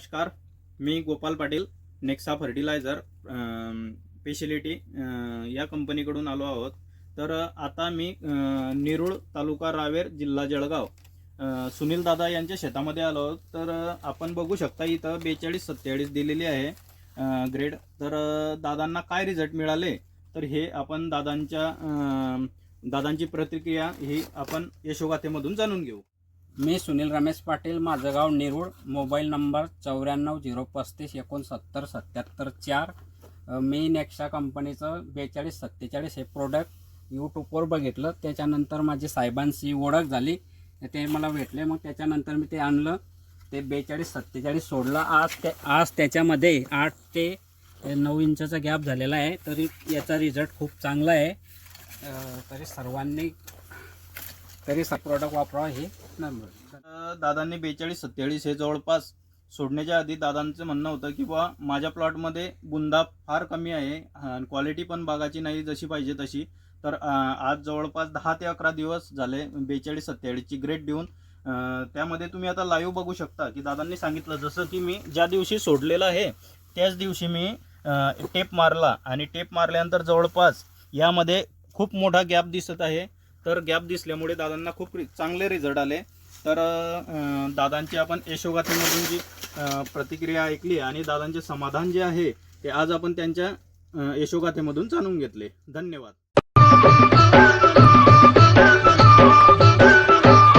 नमस्कार मी Gopal Patil Nexa fertilizer speciality या कंपनीकडून आलो आहोत. तर आता मी अ, नेरूळ तालुका रावेर जिल्हा जळगाव सुनील दादा यांच्या शेतामध्ये आलो आहोत. तर आपण बघू शकता इथं बेचाळीस सत्तेचाळीस दिलेली आहे ग्रेड तर दादांना काय रिझल्ट मिळाले? तर हे आपण दादांच्या दादांची प्रतिक्रिया ही आपण यशोगाथेमधून जाणून घेऊ. मी सुनील रमेश पाटील माझं गाव निरूळ मोबाईल नंबर चौऱ्याण्णव झिरो पस्तीस एकोणसत्तर सत्याहत्तर चार. मी नेक्सा कंपनीचं बेचाळीस सत्तेचाळीस हे प्रोडक्ट यूट्यूबवर बघितलं. त्याच्यानंतर माझी साहेबांशी ओळख झाली. ते मला भेटले. मग त्याच्यानंतर मी ते आणलं. ते बेचाळीस सत्तेचाळीस सोडलं. आज ते आज त्याच्यामध्ये आठ ते नऊ इंचाचा गॅप झालेला आहे. तरी याचा रिझल्ट खूप चांगला आहे. तरी सर्वांनी तरी स प्रोडक्ट वापरावा हे नम्र दादांनी बेचाळीस सत्तेचाळीस हे जवळपास सोडण्याच्या आधी दादांचं म्हणणं होतं की बा माझ्या प्लॉटमध्ये बुंदा फार कमी आहे आणि क्वालिटी पण बागाची नाही जशी पाहिजे तशी. तर आज जवळपास दहा ते अकरा दिवस झाले बेचाळीस सत्तेचाळीसची ग्रेड देऊन. त्यामध्ये तुम्ही आता लाईव्ह बघू शकता की दादांनी सांगितलं जसं की मी ज्या दिवशी सोडलेलं आहे त्याच दिवशी मी टेप मारला. आणि टेप मारल्यानंतर जवळपास यामध्ये खूप मोठा गॅप दिसत आहे. तर गॅप दिसल्यामुळे दादांना खूप चांगले रिझल्ट आले. तर दादांची आपण यशोगाथेमधून जी प्रतिक्रिया ऐकली आणि दादांचे समाधान जे आहे ते आज आपण त्यांच्या यशोगाथेमधून जाणून घेतले. धन्यवाद.